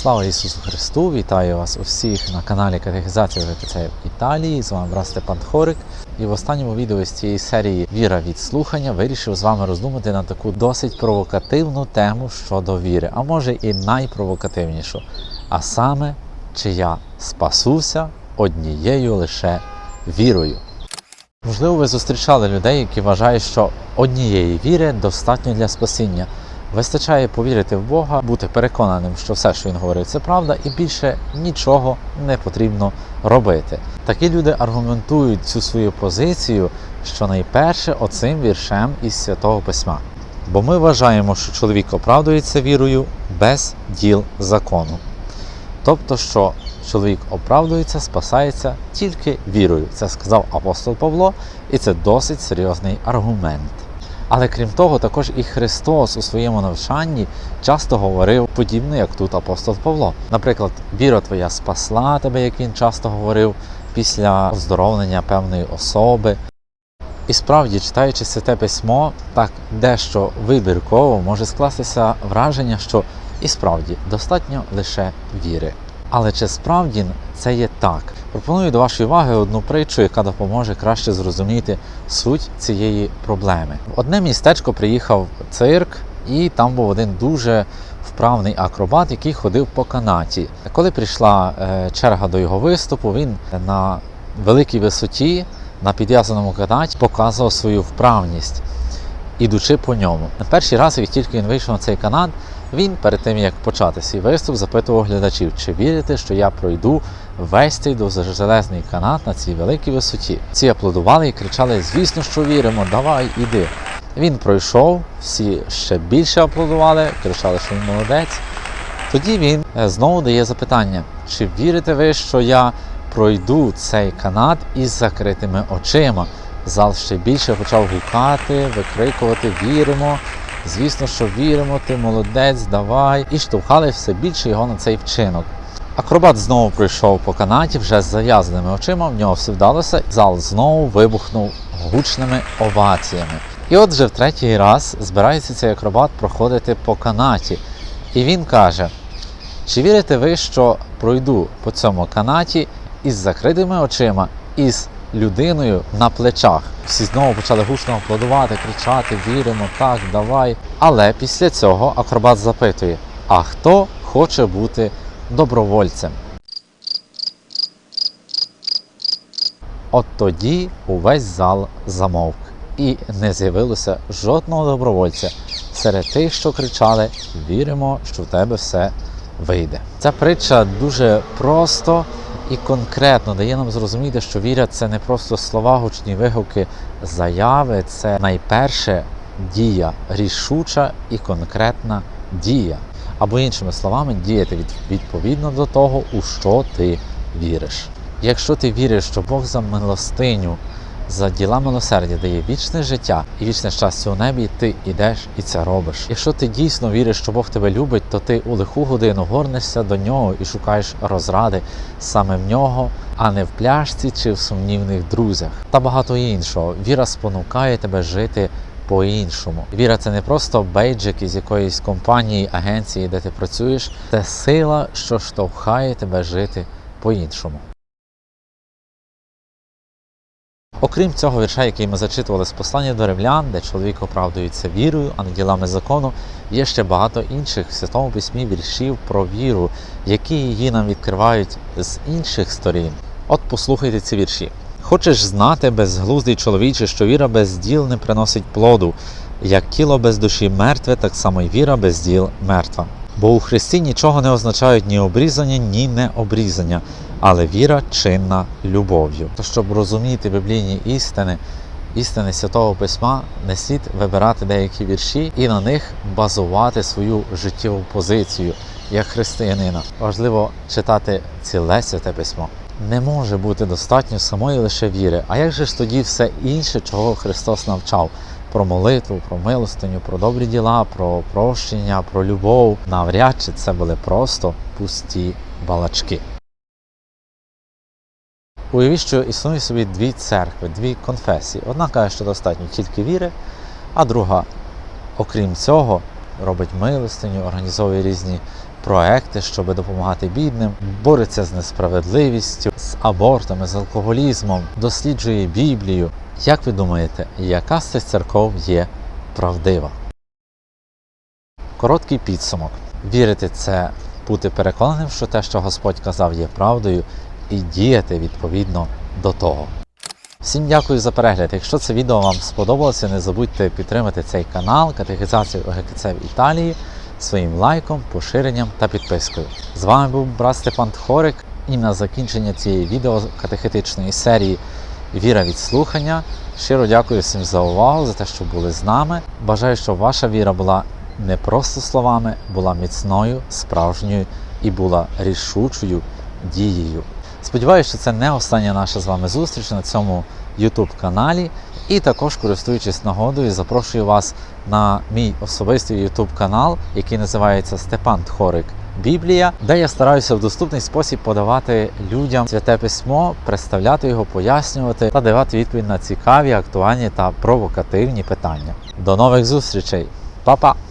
Слава Ісусу Христу! Вітаю вас усіх на каналі Катехізація ВПЦ Італії. З вами брат Степан Тхорик. І в останньому відео з цієї серії Віра від слухання вирішив з вами роздумати на таку досить провокативну тему щодо віри, а може і найпровокативнішу. А саме, чи я спасуся однією лише вірою. Можливо, ви зустрічали людей, які вважають, що однієї віри достатньо для спасіння. Вистачає повірити в Бога, бути переконаним, що все, що він говорить, це правда, і більше нічого не потрібно робити. Такі люди аргументують цю свою позицію, що найперше оцим віршем із святого письма. Бо ми вважаємо, що чоловік оправдується вірою без діл закону. Тобто, що чоловік оправдується, спасається тільки вірою. Це сказав апостол Павло, і це досить серйозний аргумент. Але крім того, також і Христос у своєму навчанні часто говорив подібне, як тут апостол Павло. Наприклад, віра твоя спасла тебе, як він часто говорив після оздоровлення певної особи. І справді, читаючи святе письмо, так дещо вибірково може скластися враження, що і справді достатньо лише віри. Але чи справді це є так? Пропоную до вашої уваги одну притчу, яка допоможе краще зрозуміти суть цієї проблеми. В одне містечко приїхав цирк, і там був один дуже вправний акробат, який ходив по канаті. Коли прийшла е, черга до його виступу, він на великій висоті на підв'язаному канаті показував свою вправність, ідучи по ньому. На перший раз, як тільки він вийшов на цей канат, він перед тим як почати свій виступ, запитував глядачів, чи вірите, що я пройду весь цей довжелезний канат на цій великій висоті. Ці аплодували і кричали: Звісно, що віримо, давай, іди. Він пройшов, всі ще більше аплодували, кричали, що він молодець. Тоді він е, знову дає запитання: чи вірите ви, що я пройду цей канат із закритими очима? Зал ще більше почав гукати, викрикувати Віримо. Звісно, що віримо, ти молодець, давай. І штовхали все більше його на цей вчинок. Акробат знову пройшов по канаті вже з зав'язаними очима, в нього все вдалося. Зал знову вибухнув гучними оваціями. І от вже в третій раз збирається цей акробат проходити по канаті. І він каже: чи вірите ви, що пройду по цьому канаті із закритими очима, із людиною на плечах? Всі знову почали гучно аплодувати, кричати: Віримо, так, давай. Але після цього акробат запитує: а хто хоче бути добровольцем? От тоді увесь зал замовк, і не з'явилося жодного добровольця серед тих, що кричали: Віримо, що в тебе все вийде. Ця притча дуже просто і конкретно дає нам зрозуміти, що віра це не просто слова, гучні вигуки, заяви, це найперше дія, рішуча і конкретна дія. Або іншими словами, діяти від- відповідно до того, у що ти віриш. Якщо ти віриш, що Бог за милостиню, за діла милосердя дає вічне життя і вічне щастя у небі, ти йдеш і це робиш. Якщо ти дійсно віриш, що Бог тебе любить, то ти у лиху годину горнешся до нього і шукаєш розради саме в нього, а не в пляшці чи в сумнівних друзях. Та багато іншого. Віра спонукає тебе жити по-іншому. Віра це не просто бейджик із якоїсь компанії, агенції, де ти працюєш, це сила, що штовхає тебе жити по-іншому. Окрім цього вірша, який ми зачитували з послання до римлян, де чоловік оправдується вірою, а не ділами закону, є ще багато інших в святому письмі віршів про віру, які її нам відкривають з інших сторін. От послухайте ці вірші. Хочеш знати, безглуздий чоловіче, що віра без діл не приносить плоду, як тіло без душі мертве, так само й віра без діл мертва. Бо у Христі нічого не означають ні обрізання, ні необрізання, але віра чинна любов'ю. Щоб розуміти біблійні істини, істини Святого Письма, не слід вибирати деякі вірші і на них базувати свою життєву позицію як християнина. Важливо читати ціле святе письмо. Не може бути достатньо самої лише віри. А як же ж тоді все інше, чого Христос навчав? Про молитву, про милостиню, про добрі діла, про прощення, про любов. Навряд чи це були просто пусті балачки. Уявіть, що існує собі дві церкви, дві конфесії. Одна каже, що достатньо тільки віри, а друга, окрім цього, робить милостиню, організовує різні проекти, щоб допомагати бідним, бореться з несправедливістю, з абортами, з алкоголізмом, досліджує Біблію. Як ви думаєте, яка з цих церков є правдива? Короткий підсумок. Вірити це бути переконаним, що те, що Господь казав, є правдою, і діяти відповідно до того. Всім дякую за перегляд. Якщо це відео вам сподобалося, не забудьте підтримати цей канал Катехізацію ОГКЦ в Італії своїм лайком, поширенням та підпискою. З вами був брат Степан Тхорик, і на закінчення цієї відео катехетичної серії Віра від слухання. Щиро дякую всім за увагу, за те, що були з нами. Бажаю, щоб ваша віра була не просто словами, була міцною, справжньою і була рішучою дією. Сподіваюся, що це не остання наша з вами зустріч на цьому YouTube каналі. І також, користуючись нагодою, запрошую вас на мій особистий YouTube канал, який називається Степан Тхорик Біблія, де я стараюся в доступний спосіб подавати людям святе письмо, представляти його, пояснювати та давати відповідь на цікаві, актуальні та провокативні питання. До нових зустрічей, Па-па!